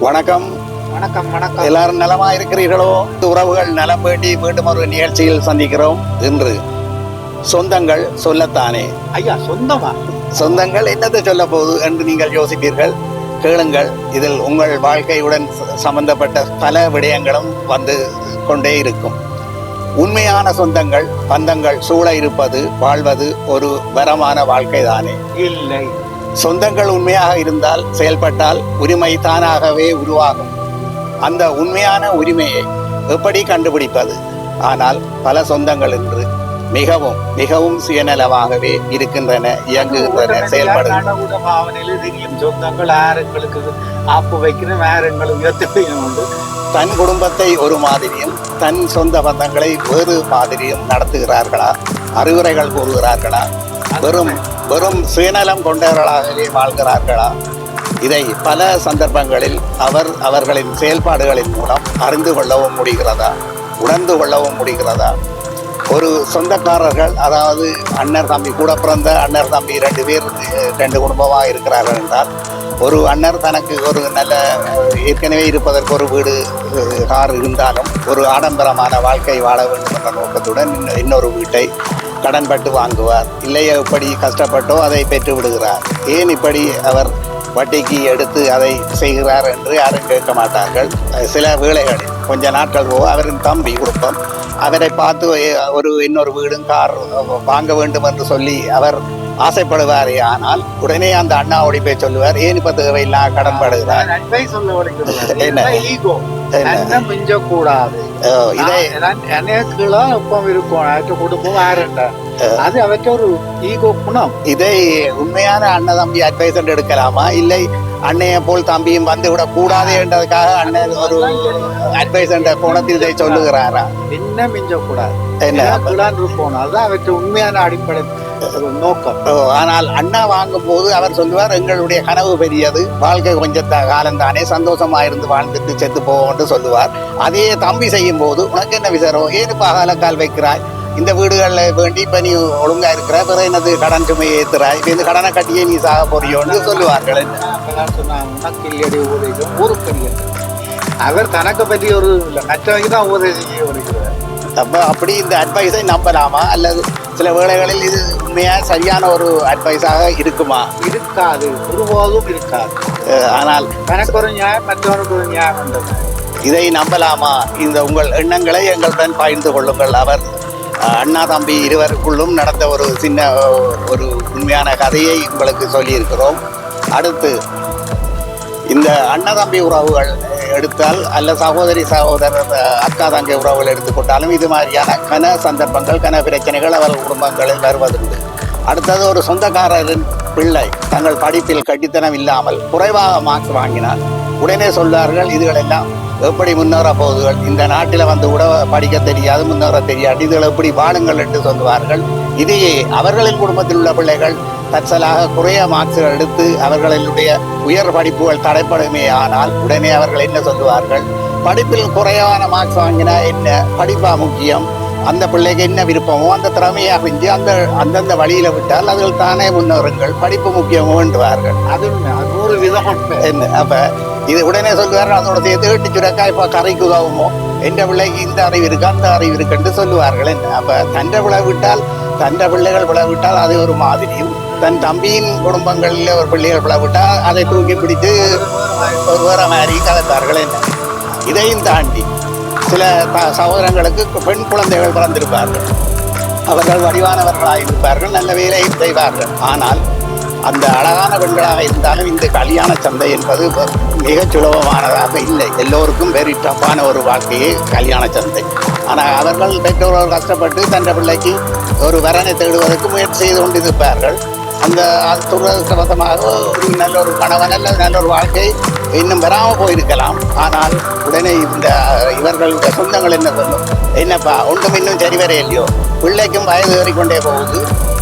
வணக்கம். வணக்கம் வணக்கம். எல்லாரும் நலமா இருக்கிறீர்களோ உறவுகள் நலம் வேண்டி மீண்டும் ஒரு நிகழ்ச்சியில் சந்திக்கிறோம் இன்று. சொந்தங்கள் சொல்லத்தானே. ஐயா சொந்தமா? சொந்தங்கள் என்னத்தை சொல்ல போகுது என்று நீங்கள் யோசிப்பீர்கள். கேளுங்கள் இதில் உங்கள் வாழ்க்கையுடன் சம்பந்தப்பட்ட பல விடயங்களும் வந்து கொண்டே இருக்கும். உண்மையான சொந்தங்கள் பந்தங்கள் சூழ இருப்பது வாழ்வது ஒரு வரமான வாழ்க்கை தானே இல்லை. சொந்தங்கள் உண்மையாக இருந்தால் செயல்பட்டால் உரிமை தானாகவே உருவாகும். அந்த உண்மையான உரிமையை எப்படி கண்டுபிடிப்பது? ஆனால் பல சொந்தங்கள் என்று மிகவும் மிகவும் சுயநலமாகவே இருக்கின்றன இயங்குகின்றன செயல்படுகின்றன. தன் குடும்பத்தை ஒரு மாதிரியும் தன் சொந்த பந்தங்களை வேறு மாதிரியும் நடத்துகிறார்களா? அறிவுரைகள் கூறுகிறார்களா? வெறும் வெறும் சுயநலம் கொண்டவர்களாகவே வாழ்கிறார்களா? இதை பல சந்தர்ப்பங்களில் அவர் அவர்களின் செயல்பாடுகளின் மூலம் அறிந்து கொள்ளவும் முடிகிறதா? உணர்ந்து கொள்ளவும் முடிகிறதா? ஒரு சொந்தக்காரர்கள் அதாவது அண்ணர் தம்பி கூட பிறந்த அண்ணர் தம்பி ரெண்டு பேர் ரெண்டு குடும்பமாக இருக்கிறார்கள் என்றால் ஒரு அண்ணர் தனக்கு ஒரு நல்ல ஏற்கனவே இருப்பதற்கு ஒரு வீடு கார் இருந்தாலும் ஒரு ஆடம்பரமான வாழ்க்கை வாழ வேண்டும் என்ற நோக்கத்துடன் இன்னொரு வீட்டை கடன்பட்டு வாங்குவார். இல்லையே இப்படி கஷ்டப்பட்டோ அதை பெற்று விடுகிறார். ஏன் இப்படி அவர் வட்டிக்கு எடுத்து அதை செய்கிறார் என்று யாரும் கேட்க மாட்டார்கள். சில வேளைகளில் கொஞ்ச நாட்கள் போக அவரின் தம்பி குடும்பம் அவரை பார்த்து ஒரு இன்னொரு வீடும் கார் வாங்க வேண்டும் என்று சொல்லி அவர் ஆசைப்படுவாரே. ஆனால் உடனே அந்த அண்ணா ஓடி போய் சொல்லுவார் ஏன் இப்ப தேவையில்லாம் கடன்படுகிறார் நன்மை சொல்ல என்ன? அஹ், இதை எனக்குலாம் ஒப்பம் இருக்கும் அவற்ற குடும்பம் ஆரண்ட அது அவற்ற ஒரு ஈகோ குணம் இதை உண்மையான அண்ணன் தம்பி அட்வைஸ் எடுக்கலாமா இல்லை அண்ணையை போல் தம்பியும் வந்து விட கூடாது என்றதுக்காக அண்ணன் ஒரு அட்வைஸ் என்ற கோணத்தில் இதை சொல்லுகிறாரா? என்ன மிஞ்ச கூடாது என்ன இருப்போம்? அதுதான் அவற்ற உண்மையான அடிப்படை நோக்கம். ஆனால் அண்ணா வாங்கும் போது அவர் சொல்லுவார் எங்களுடைய கனவு பெரியது. வாழ்க்கை கொஞ்சம் காலம் தானே சந்தோஷமா இருந்து வாழ்ந்துட்டு செத்து போவோம்னு சொல்லுவார். அதே தம்பி செய்யும் போது உனக்கு என்ன விசாரம் ஏன் இப்ப அகலக்கால் வைக்கிறாய்? இந்த வீடுகளில் வேண்டி இப்ப நீ ஒழுங்கா இருக்கிற பிறகு என்னது கடன் சுமையை ஏத்துறாய்? இப்ப இந்த கடனை கட்டியே நீ சாக போறியோன்னு சொல்லுவார்கள். அப்பதான் சொன்னாங்க, உனக்கு இல்லையடி உபதேசம் ஊருக்கு இல்லை அவர் தனக்கு பற்றி ஒரு இல்லை. மற்றவங்க தான் உபதேசம் செய்ய வருகிறார். அப்ப அப்படி இந்த அட்வைஸை நம்பலாமா? அல்லது சில வேளைகளில் இது உண்மையா சரியான ஒரு அட்வைஸாக இருக்குமா? இருக்காது. ஒருபோதும் இருக்காது. ஆனால் தனக்கு ஒரு நியாயம் மற்றவனுக்கு ஒரு நியாயம் இதை நம்பலாமா? இந்த உங்கள் எண்ணங்களை எங்களுடன் பகிர்ந்து கொள்ளுங்கள். அவர் அண்ணா தம்பி இருவருக்குள்ளும் நடந்த ஒரு சின்ன ஒரு உண்மையான கதையை உங்களுக்கு சொல்லியிருக்கிறோம். அடுத்து இந்த அண்ணதம்பி உறவுகள் எடுத்தால் அல்ல சகோதரி சகோதரர் அக்கா தங்கை உறவுகள் எடுத்துக்கொண்டாலும் இது மாதிரியான கன சந்தர்ப்பங்கள் கன பிரச்சனைகள் அவர் குடும்பங்களில் வருவதுண்டு. அடுத்தது ஒரு சொந்தக்காரரின் பிள்ளை தங்கள் படிப்பில் கட்டித்தனம் இல்லாமல் குறைவாக மார்க் வாங்கினால் உடனே சொல்வார்கள் இதுகளெல்லாம் எப்படி முன்னேற போகுதுகள்? இந்த நாட்டில் வந்து கூட படிக்க தெரியாது முன்னேற தெரியாது. இதுகள் எப்படி வாழுங்கள்? என்று சொல்லுவார்கள். இதையே அவர்களின் குடும்பத்தில் உள்ள பிள்ளைகள் தற்சலாக குறைய மார்க்ஸ்கள் எடுத்து அவர்களுடைய உயர் படிப்புகள் தடைப்படுமே ஆனால் உடனே அவர்கள் என்ன சொல்லுவார்கள்? படிப்பில் குறைவான மார்க்ஸ் வாங்கினா என்ன? படிப்பா முக்கியம்? அந்த பிள்ளைக்கு என்ன விருப்பமோ அந்த திறமையை அறிஞ்சு அந்த அந்தந்த வழியில விட்டால் அதில் தானே முன்னேறுங்கள் படிப்பு முக்கியமோ என்றுவார்கள் அது ஒரு விதம் என்ன அப்ப இது உடனே சொல்லுவார்கள் அதோட சேர்த்து எட்டு சுரக்கா இப்ப கரைக்கு உதவுமோ எந்த பிள்ளைக்கு இந்த அறிவு இருக்கு அந்த அறிவு இருக்குன்னு சொல்லுவார்கள். என்ன அப்ப தண்ட பிள்ளை விட்டால் தண்ட பிள்ளைகள் பிள்ளை விட்டால் அது ஒரு மாதிரியும் தன் தம்பியின் குடும்பங்களில் ஒரு பிள்ளைகள் பிள்ளை விட்டால் அதை தூக்கி பிடித்து ஒரு வேற மாதிரி கலந்தார்கள் என்ன இதையும் தாண்டி சில த- சகோதரங்களுக்கு பெண் குழந்தைகள் பிறந்திருப்பார்கள். அவர்கள் வடிவானவர்களாக இருப்பார்கள் நல்ல வேலை செய்வார்கள். ஆனால் அந்த அழகான பெண்களாக இருந்தாலும் இந்த கல்யாண சந்தை என்பது மிகச் சுலபமானதாக இல்லை. எல்லோருக்கும் வெரி டஃப்பான ஒரு வாழ்க்கையே கல்யாண சந்தை. ஆனால் அவர்கள் பெற்றோர்கள் கஷ்டப்பட்டு தன்ற பிள்ளைக்கு ஒரு வரனை தேடுவதற்கு முயற்சி செய்து கொண்டிருப்பார்கள். அந்த துரதிருஷ்டவசமாக நல்ல ஒரு கணவன் அல்லது நல்ல ஒரு வாழ்க்கை இன்னும் வராமல் போயிருக்கலாம். ஆனால் உடனே இந்த இவர்களுடைய சொந்தங்கள் என்ன சொல்லும்? என்னப்பா ஒன்றும் இன்னும் சரி வர இல்லையோ பிள்ளைக்கும் வயது ஏறிக்கொண்டே போகுது.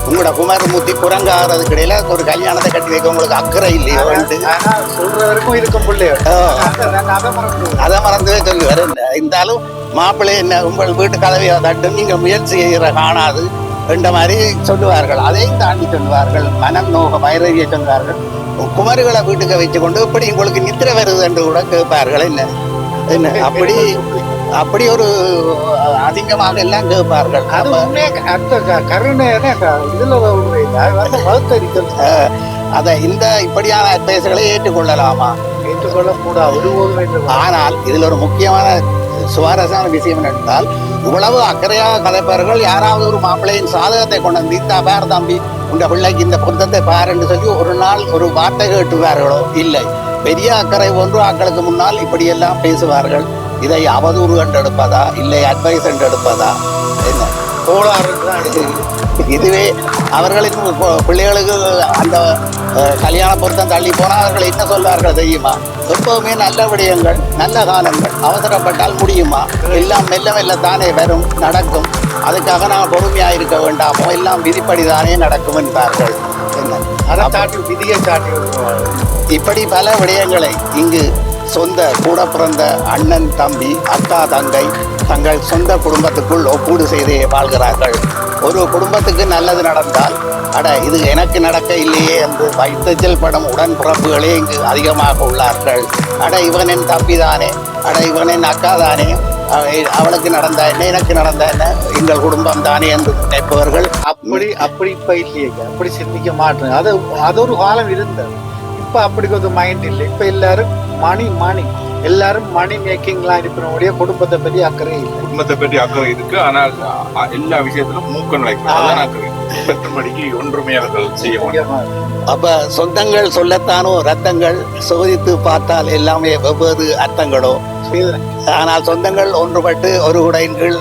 உங்களோட குமாரமூர்த்தி குரங்காகிறதுக்கு இடையில ஒரு கல்யாணத்தை கட்டி வைக்க உங்களுக்கு அக்கறை இல்லையோ சொல்றவருக்கும் இருக்கும் அதை மறந்து அதை மறந்துவே சொல்லுவார். இருந்தாலும் மாப்பிள்ளை என்ன உங்கள் வீட்டு கதவையை தட்டு நீங்க முயற்சி செய்கிற காணாது. என்ற மாதிரி சொல்லுவார்கள். அதையும் தாண்டி சொல்லுவார்கள். மனம் நோக வயிறறிய சொல்வார்கள் குமரிகளை வீட்டுக்கு வச்சு கொண்டு இப்படி உங்களுக்கு நித்திர வருது என்று கூட கேட்பார்கள். என்ன? என்ன? அப்படி அப்படி ஒரு அதிகமாக எல்லாம் கேட்பார்கள். அது இந்த இப்படியான அட்வைஸ்களை ஏற்றுக்கொள்ளலாமா? ஏற்றுக்கொள்ள கூடாது ஆனால் இதில் ஒரு முக்கியமான சுவாரஸ்யமான விஷயம் என்னென்றால் இவ்வளவு அக்கறையாக கலைப்பவர்கள் யாராவது ஒரு மாப்பிள்ளையின் சாதகத்தை கொண்டு வந்து இந்த பார் தம்பி உங்க பிள்ளைக்கு இந்த பொருத்தத்தை பார் என்று சொல்லி ஒரு நாள் ஒரு வார்த்தை கேட்டுவார்களோ? இல்லை. பெரிய அக்கறை ஒன்று ஆக்களுக்கு முன்னால் இப்படியெல்லாம் பேசுவார்கள். இதை அவதூறு என்று எடுப்பதா? இல்லை அட்வைஸ் என்று எடுப்பதா? என்ன? கோளாறு தான் இது. இதுவே அவர்களின் பு- பிள்ளைகளுக்கு அந்த கல்யாண பொருத்தம் தள்ளி போனால் அவர்கள் என்ன சொல்வார்கள் தெரியுமா? எப்பவுமே நல்ல விடயங்கள் நல்ல காலங்கள் அவசரப்பட்டால் முடியுமா? எல்லாம் மெல்ல மெல்ல தானே வரும் நடக்கும். அதுக்காக நான் பொறுமையாக இருக்க வேண்டாமோ? எல்லாம் விதிப்படி தானே நடக்கும் என்பார்கள். என்ன? அதை சாட்டி விதியை சாட்டி. இப்படி பல விடயங்களை இங்கு சொந்த கூட பிறந்த அண்ணன் தம்பி அக்கா தங்கை தங்கள் சொந்த குடும்பத்துக்குள் ஒப்பீடு செய்து வாழ்கிறார்கள். ஒரு குடும்பத்துக்கு நல்லது நடந்தால் அட இது எனக்கு நடக்க இல்லையே என்று வைத்தச்சல் படம் உடன் பிறப்புகளே இங்கு அதிகமாக உள்ளார்கள். அட இவனின் தம்பி தானே? அட இவனின் அக்கா தானே? அவளுக்கு நடந்த என்ன எனக்கு நடந்த என்ன? எங்கள் குடும்பம் தானே என்று நினைப்பவர்கள் அப்படி அப்படி இப்ப இல்லையே அப்படி சிந்திக்க மாட்டேன். அது அது ஒரு காலம் இருந்தது. இப்ப அப்படி கொஞ்சம் மைண்ட் இல்லை. இப்ப எல்லாரும் மணி மணி எல்லாரும் மணி மேக்கிங்லாம் இருக்கிறவங்களுடைய குடும்பத்தை பத்தி அக்கறை இல்லை. குடும்பத்தை பற்றி அக்கறை இருக்கு. ஆனால் எல்லா விஷயத்திலும் மூக்க நுழைக்கும் அதான் அக்கறை. மற்றபடிக்கு ஒன்றுமே அவர்கள் செய்ய மாட்டாங்க அப்ப சொந்தங்கள் சொல்லத்தானோ ரத்தங்கள் சோதித்து பார்த்தால் எல்லாமே வெவ்வேறு அர்த்தங்களோ. ஆனால் சொந்தங்கள் ஒன்றுபட்டு ஒரு உடையின் கீழ்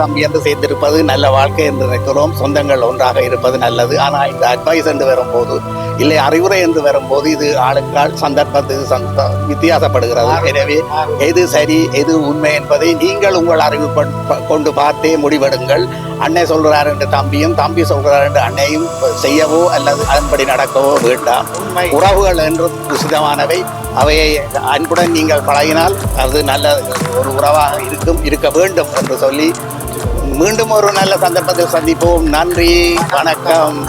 தம்பி என்று சேர்ந்திருப்பது நல்ல வாழ்க்கை என்று நினைக்கிறோம். சொந்தங்கள் ஒன்றாக இருப்பது நல்லது. ஆனால் இந்த அட்வைஸ் என்று வரும்போது இல்லை அறிவுரை என்று வரும்போது இது ஆளுக்கால் சந்தர்ப்பத்துக்கு சந்த வித்தியாசப்படுகிறது. எனவே எது சரி எது உண்மை என்பதை நீங்கள் உங்கள் அறிவு கொண்டு- பார்த்தே முடிவெடுங்கள். அன்னை சொல்கிறார் என்று தம்பியும் தம்பி சொல்கிறார் என்று அன்னையும் செய்யவோ அல்லது அதன்படி நடக்கவோ வேண்டாம். உறவுகள் என்றும் உசிதமானவை. அவையை அன்புடன் நீங்கள் பழகினால் அது நல்ல ஒரு உறவாக இருக்கும் இருக்க வேண்டும் என்று சொல்லி மீண்டும் ஒரு நல்ல சந்தர்ப்பத்தில் சந்திப்போம். நன்றி வணக்கம்.